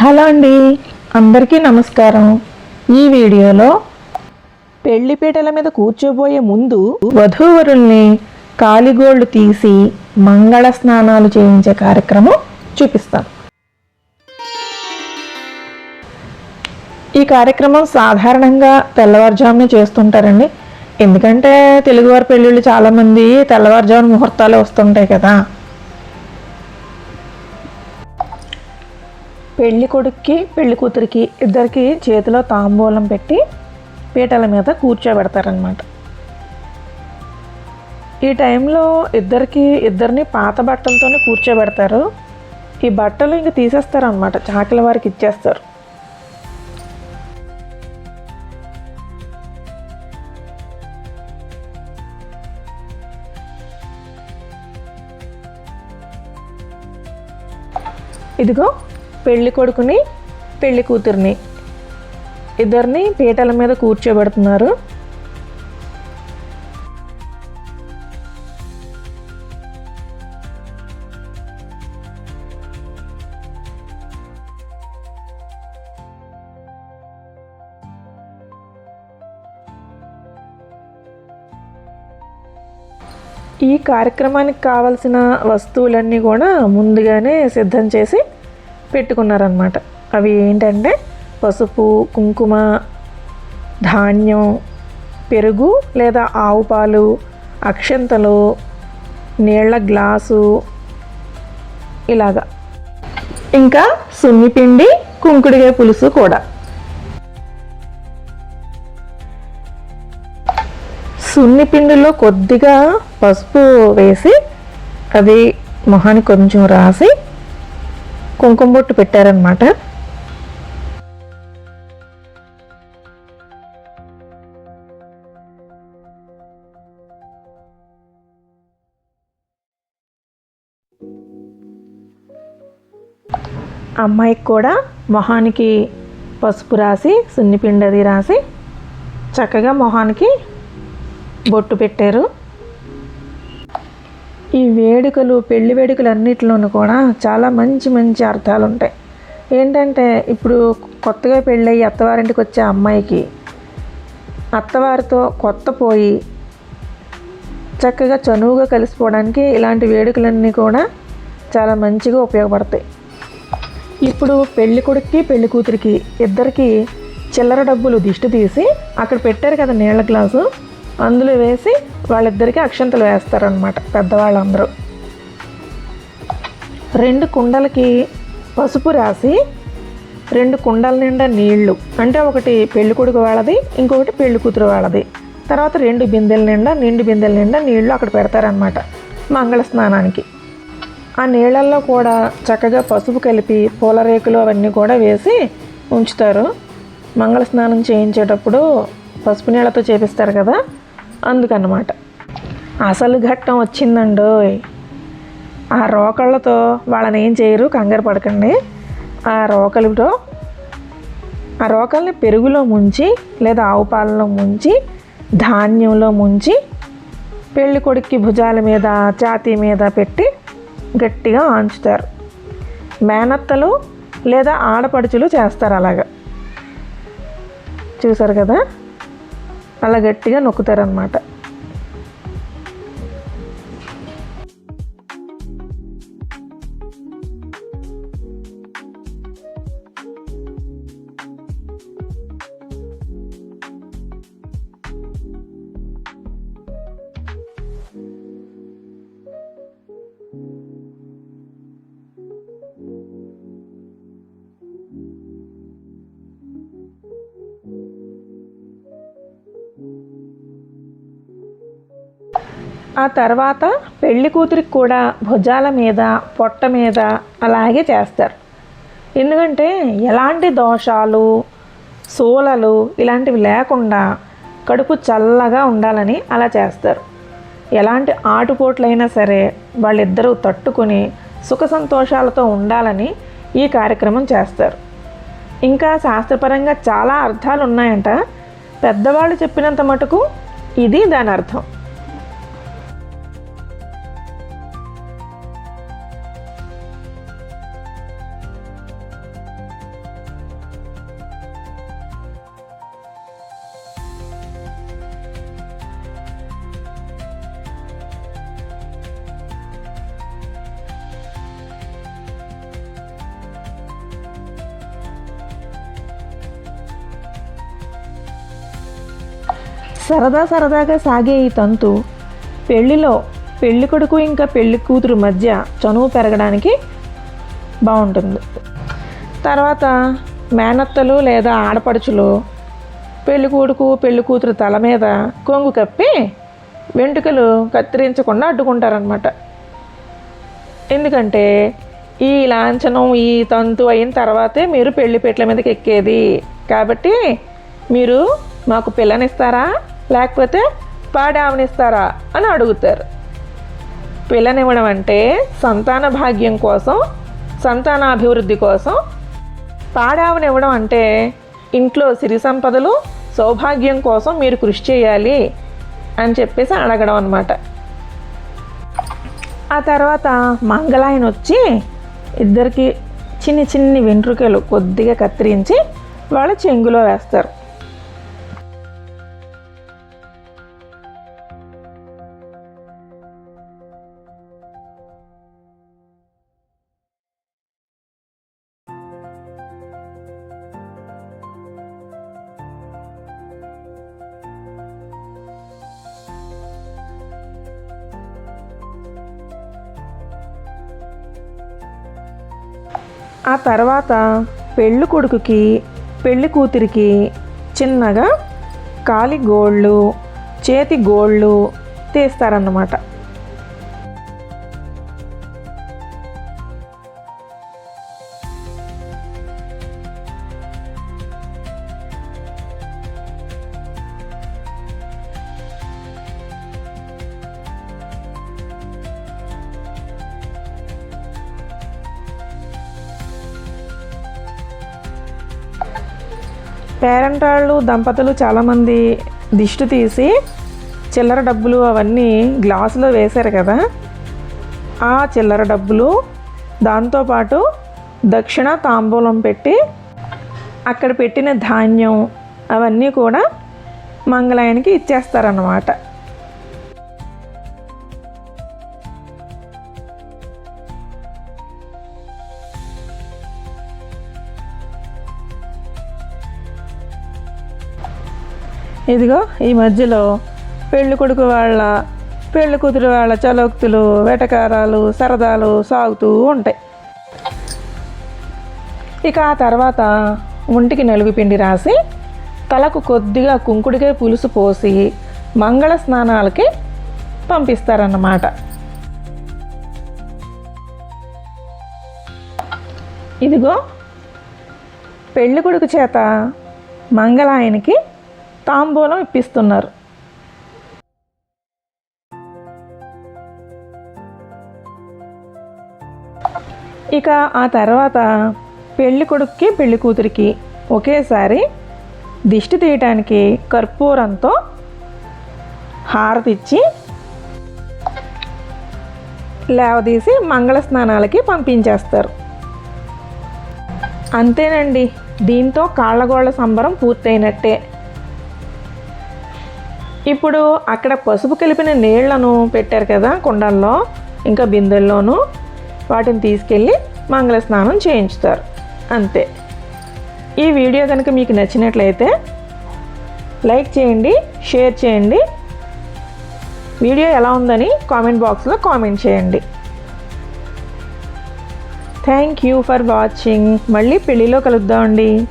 Hello అండి. అందరికీ నమస్కారం. ఈ వీడియోలో పెళ్ళిపీటల మీద కూర్చోబోయే ముందు వధూవరుల్ని కాలిగోళ్ళు తీసి మంగళ స్నానాలు చేయించే కార్యక్రమం చూపిస్తాను. ఈ కార్యక్రమం సాధారణంగా తెల్లవారుజామునే చేస్తుంటారండి. ఎందుకంటే తెలుగువారి పెళ్ళిళ్ళు చాలామంది తెల్లవారుజామున ముహూర్తాలు వస్తుంటాయి కదా. పెళ్ళి కొడుక్కి పెళ్ళి కూతురికి ఇద్దరికి చేతిలో తాంబూలం పెట్టి పీటల మీద కూర్చోబెడతారనమాట ఈ టైంలో ఇద్దరికి ఇద్దరిని పాత బట్టలతోనే కూర్చోబెడతారు. ఈ బట్టలు ఇంక తీసేస్తారు అనమాట చాకల వారికి ఇచ్చేస్తారు. ఇదిగో పెళ్ళి కొడుకుని పెళ్ళి కూతుర్ని. ఇద్దరిని పీటల మీద కూర్చోబెడుతున్నారు. ఈ కార్యక్రమానికి కావలసిన వస్తువులన్నీ కూడా ముందుగానే సిద్ధం చేసి పెట్టుకున్నారనమాట అవి ఏంటంటే పసుపు కుంకుమ ధాన్యం పెరుగు లేదా ఆవు పాలు అక్షంతలు నీళ్ళ గ్లాసు ఇలాగా. ఇంకా సున్నిపిండి కుంకుడికాయ పులుసు కూడా. సున్నిపిండిలో కొద్దిగా పసుపు వేసి అది మొహానికి కొంచెం రాసి కుంకుమ బొట్టు పెట్టారనమాట అమ్మాయికి కూడా మొహానికి పసుపు రాసి సున్నిపిండి అది రాసి చక్కగా మొహానికి బొట్టు పెట్టారు. ఈ వేడుకలు పెళ్ళి వేడుకలు అన్నిటిలోనూ కూడా చాలా మంచి మంచి అర్థాలు ఉంటాయి ఏంటంటే ఇప్పుడు కొత్తగా పెళ్ళయి అత్తవారింటికి వచ్చే అమ్మాయికి అత్తవారితో కొత్త పోయి చక్కగా చనువుగా కలిసిపోవడానికి ఇలాంటి వేడుకలన్నీ కూడా చాలా మంచిగా ఉపయోగపడతాయి. ఇప్పుడు పెళ్ళి కొడుక్కి పెళ్ళి కూతురికి ఇద్దరికి చిల్లర డబ్బులు దిష్టి తీసి అక్కడ పెట్టారు కదా నీళ్ళ గ్లాసు అందులో వేసి వాళ్ళిద్దరికీ అక్షంతలు వేస్తారనమాట పెద్దవాళ్ళందరూ. రెండు కుండలకి పసుపు రాసి రెండు కుండల నిండా నీళ్ళు. అంటే ఒకటి పెళ్ళి కొడుకు వాళ్ళది ఇంకొకటి పెళ్ళి కూతురు వాళ్ళది. తర్వాత రెండు బిందెల నిండా నిండు బిందెల నిండా నీళ్ళు అక్కడ పెడతారనమాట మంగళ స్నానానికి. ఆ నీళ్ళల్లో కూడా చక్కగా పసుపు కలిపి పూల రేకులు అవన్నీ కూడా వేసి ఉంచుతారు. మంగళ స్నానం చేయించేటప్పుడు పసుపు నీళ్ళతో చేపిస్తారు కదా అందుకన్నమాట అసలు ఘట్టం వచ్చిందండోయ్. ఆ రోకళ్ళతో వాళ్ళని ఏం చేయరు కంగారు పడకండి. ఆ రోకలితో ఆ రోకల్ని పెరుగులో ముంచి లేదా ఆవు పాలలో ముంచి ధాన్యంలో ముంచి పెళ్ళి కొడుక్కి భుజాల మీద ఛాతీ మీద పెట్టి గట్టిగా ఆంచుతారు. మేనత్తలు లేదా ఆడపడుచులు చేస్తారు అలాగా. చూసారు కదా? అలా గట్టిగా నొక్కుతారనమాట ఆ తర్వాత పెళ్ళి కూతురికి కూడా భుజాల మీద పొట్ట మీద అలాగే చేస్తారు. ఎందుకంటే ఎలాంటి దోషాలు సోలలు ఇలాంటివి లేకుండా కడుపు చల్లగా ఉండాలని అలా చేస్తారు. ఎలాంటి ఆటుపోట్లైనా సరే వాళ్ళిద్దరూ తట్టుకుని సుఖ సంతోషాలతో ఉండాలని ఈ కార్యక్రమం చేస్తారు. ఇంకా శాస్త్రపరంగా చాలా అర్థాలు ఉన్నాయంట పెద్దవాళ్ళు చెప్పినంత మటుకు ఇది దాని అర్థం. సరదా సరదాగా సాగే ఈ తంతు పెళ్ళిలో పెళ్ళి కొడుకు ఇంకా పెళ్ళి కూతురు మధ్య చనువు పెరగడానికి బాగుంటుంది. తర్వాత మేనత్తలు లేదా ఆడపడుచులు పెళ్ళి కొడుకు పెళ్ళి కూతురు తల మీద కొంగు కప్పి వెంట్రుకలు కత్తిరించకుండా అడ్డుకుంటారనమాట ఎందుకంటే ఈ లాంఛనం ఈ తంతు అయిన తర్వాతే మీరు పెళ్ళి పెట్ల మీదకి ఎక్కేది. కాబట్టి మీరు మాకు పిల్లనిస్తారా? లేకపోతే పాడావనిస్తారా అని అడుగుతారు. పిల్లనివ్వడం అంటే సంతాన భాగ్యం కోసం సంతానాభివృద్ధి కోసం పాడావనివ్వడం అంటే ఇంట్లో సిరి సంపదలు సౌభాగ్యం కోసం మీరు కృషి చేయాలి అని చెప్పేసి అడగడం అనమాట ఆ తర్వాత మంగళాయన వచ్చి ఇద్దరికి చిన్ని చిన్ని వెంట్రుకలు కొద్దిగా కత్తిరించి వాళ్ళ చెంగులో వేస్తారు. ఆ తర్వాత పెళ్ళి కొడుకుకి పెళ్ళి కూతురికి చిన్నగా కాలి గోళ్ళు చేతి గోళ్ళు తీస్తారన్నమాట. పేరెంట్ వాళ్ళు దంపతులు చాలామంది దిష్టి తీసి చిల్లర డబ్బులు అవన్నీ గ్లాసులో వేశారు కదా. ఆ చిల్లర డబ్బులు దాంతోపాటు దక్షిణ తాంబూలం పెట్టి అక్కడ పెట్టిన ధాన్యం అవన్నీ కూడా మంగళాయనికి ఇచ్చేస్తారన్నమాట. ఇదిగో ఈ మధ్యలో పెళ్ళి కొడుకు వాళ్ళ పెళ్ళి కూతురు వాళ్ళ చలోక్తులు వెటకారాలు సరదాలు సాగుతూ ఉంటాయి. ఇక ఆ తర్వాత ఒంటికి నలుగు పిండి రాసి తలకు కొద్దిగా కుంకుడికే పులుసు పోసి మంగళ స్నానాలకి పంపిస్తారన్నమాట. ఇదిగో పెళ్ళికొడుకు చేత మంగళాయనికి తాంబూలం ఇప్పిస్తున్నారు. ఇక ఆ తర్వాత పెళ్ళి కొడుక్కి పెళ్ళి కూతురికి ఒకేసారి దిష్టి తీయటానికి కర్పూరంతో హారతిచ్చి లేవదీసి మంగళ స్నానాలకి పంపించేస్తారు. అంతేనండి దీంతో కాళ్ళగోళ్ళ సంబరం పూర్తయినట్టే. ఇప్పుడు అక్కడ పసుపు కలిపిన నీళ్ళను పెట్టారు కదా కుండల్లో ఇంకా బిందెల్లోనూ. వాటిని తీసుకెళ్ళి మంగళ స్నానం చేయించుతారు. అంతే. ఈ వీడియో కనుక మీకు నచ్చినట్లయితే లైక్ చేయండి షేర్ చేయండి. వీడియో ఎలా ఉందని కామెంట్ బాక్స్లో కామెంట్ చేయండి. Thank you for watching. మళ్ళీ పెళ్ళిలో కలుద్దామండి.